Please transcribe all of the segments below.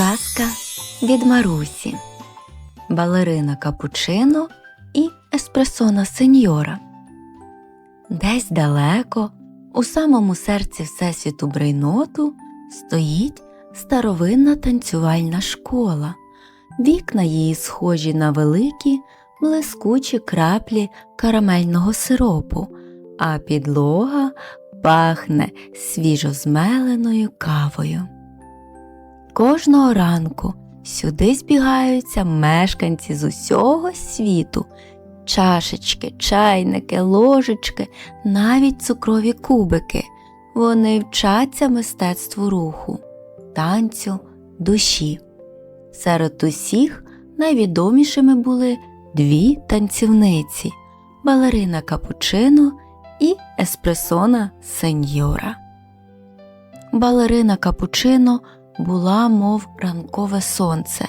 Казка від Марусі, Балерина Капучино і Еспресона Сеньора. Десь далеко, у самому серці Всесвіту Брейноту, стоїть старовинна танцювальна школа. Вікна її схожі на великі, блискучі краплі карамельного сиропу, а підлога пахне свіжозмеленою кавою. Кожного ранку сюди збігаються мешканці з усього світу, чашечки, чайники, ложечки, навіть цукрові кубики. Вони вчаться мистецтву руху, танцю, душі. Серед усіх найвідомішими були дві танцівниці балерина Капучино і еспресона Сеньора. Балерина Капучино була, мов ранкове сонце.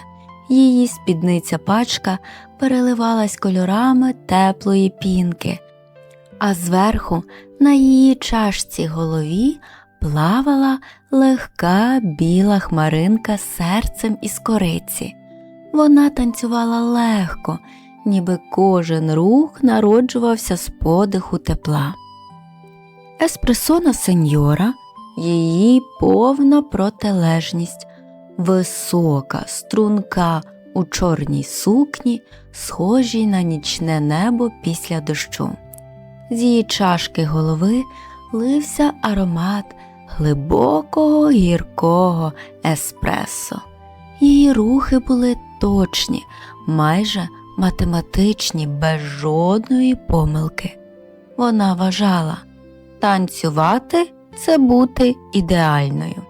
Її спідниця пачка переливалась кольорами теплої пінки, а зверху на її чашці голові плавала легка біла хмаринка з серцем із кориці. Вона танцювала легко, ніби кожен рух народжувався з подиху тепла. Еспресона сеньора її повна протилежність, висока, струнка у чорній сукні, схожій на нічне небо після дощу. З її чашки голови лився аромат глибокого гіркого еспресо. Її рухи були точні, майже математичні, без жодної помилки. Вона вважала танцювати це бути ідеальною.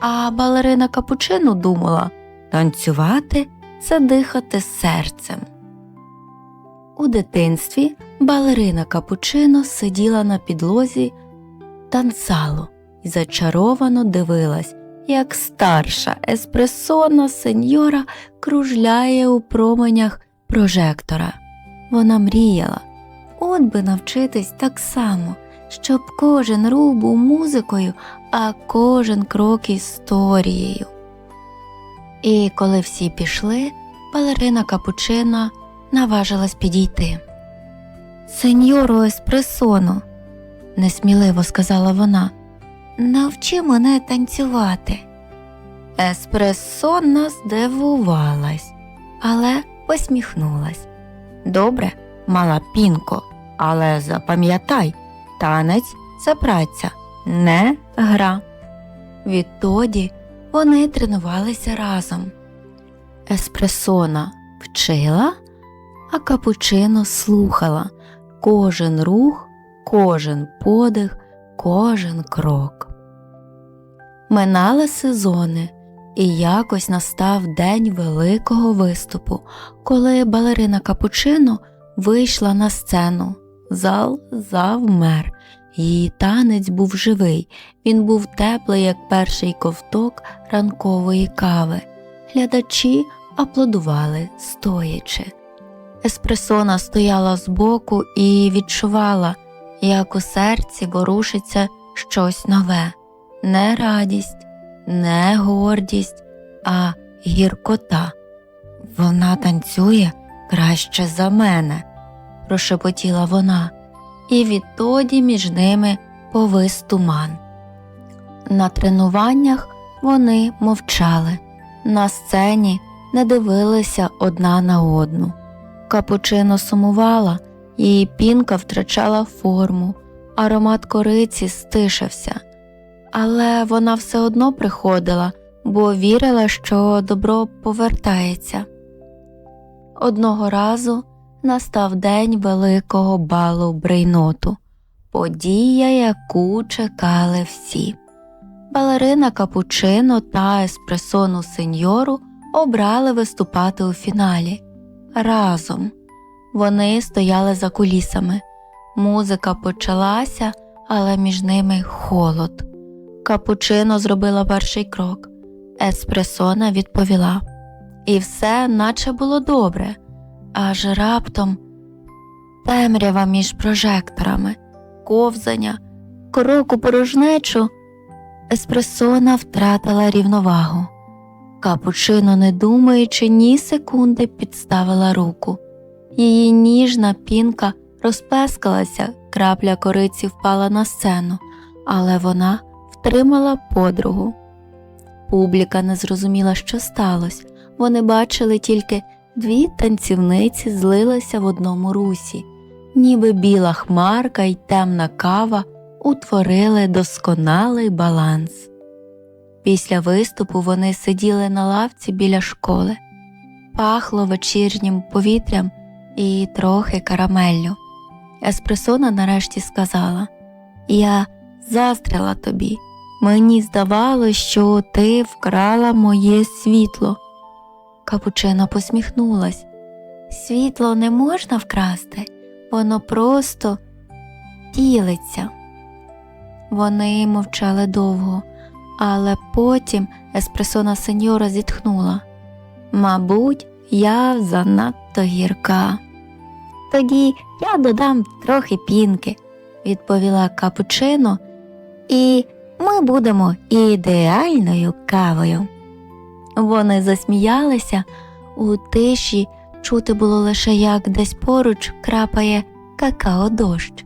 А балерина Капучино думала танцювати це дихати серцем. У дитинстві балерина Капучино сиділа на підлозі танцалу і зачаровано дивилась, як старша еспресона сеньора кружляє у променях прожектора. Вона мріяла, от би навчитись так само щоб кожен рух був музикою, а кожен крок історією. І коли всі пішли, балерина Капучина наважилась підійти. Сеньоро еспресоно, несміливо сказала вона, навчи мене танцювати. Еспресона здивувалась, але посміхнулась. Добре, мала пінко, але запам'ятай, танець це праця, не гра. Відтоді вони тренувалися разом. Еспресона вчила, а капучино слухала кожен рух, кожен подих, кожен крок. Минали сезони, і якось настав день великого виступу, коли балерина Капучино вийшла на сцену. Зал завмер. Її танець був живий, він був теплий, як перший ковток ранкової кави. Глядачі аплодували, стоячи. Еспресона стояла збоку і відчувала, як у серці ворушиться щось нове не радість, не гордість, а гіркота. Вона танцює краще за мене прошепотіла вона, і відтоді між ними повис туман. На тренуваннях вони мовчали, на сцені не дивилися одна на одну. Капучино сумувала, її пінка втрачала форму, аромат кориці стишився. Але вона все одно приходила, бо вірила, що добро повертається. Одного разу настав день великого балу брейноту, подія, яку чекали всі. Балерина Капучино та еспресону сеньору обрали виступати у фіналі. Разом вони стояли за кулісами. Музика почалася, але між ними холод. Капучино зробила перший крок. Еспресона відповіла. І все, наче було добре аж раптом темрява між прожекторами, ковзання, крок у порожнечу, еспресона втратила рівновагу. Капучино, не думаючи ні секунди, підставила руку. Її ніжна пінка розпескалася, крапля кориці впала на сцену, але вона втримала подругу. Публіка не зрозуміла, що сталося. Вони бачили тільки дві танцівниці злилися в одному русі, ніби біла хмарка й темна кава утворили досконалий баланс. Після виступу вони сиділи на лавці біля школи, пахло вечірнім повітрям і трохи карамеллю. Еспресона нарешті сказала Я заздрила тобі. Мені здавалось, що ти вкрала моє світло. Капучино посміхнулась. Світло не можна вкрасти, воно просто ділиться. Вони мовчали довго, але потім еспресона сеньора зітхнула. Мабуть, я занадто гірка. Тоді я додам трохи пінки, відповіла капучино, і ми будемо ідеальною кавою. Вони засміялися, у тиші чути було лише як десь поруч крапає какао дощ.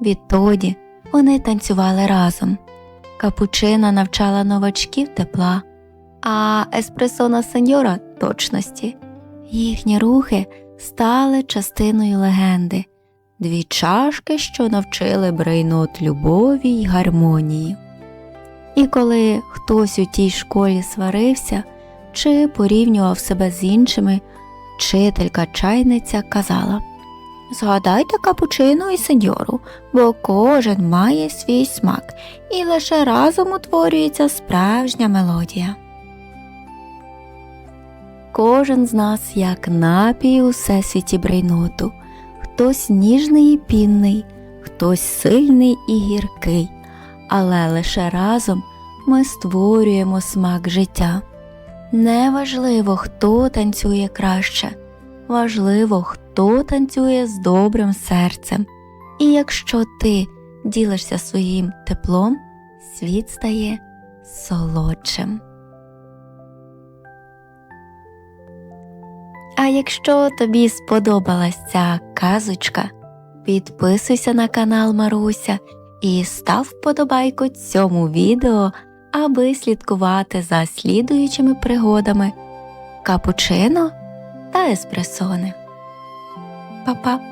Відтоді вони танцювали разом. Капучина навчала новачків тепла, а еспресона сеньора точності. Їхні рухи стали частиною легенди, дві чашки, що навчили брейнот любові й гармонії. І коли хтось у тій школі сварився чи порівнював себе з іншими, вчителька чайниця казала Згадайте капучино і сеньору, бо кожен має свій смак, і лише разом утворюється справжня мелодія. Кожен з нас як напій у всесвіті брейноту, хтось ніжний і пінний, хтось сильний і гіркий, але лише разом ми створюємо смак життя. Неважливо, хто танцює краще, важливо, хто танцює з добрим серцем. І якщо ти ділишся своїм теплом, світ стає солодшим. А якщо тобі сподобалась ця казочка, підписуйся на канал Маруся і став вподобайку цьому відео, аби слідкувати за слідуючими пригодами капучино та еспресони. Па-па!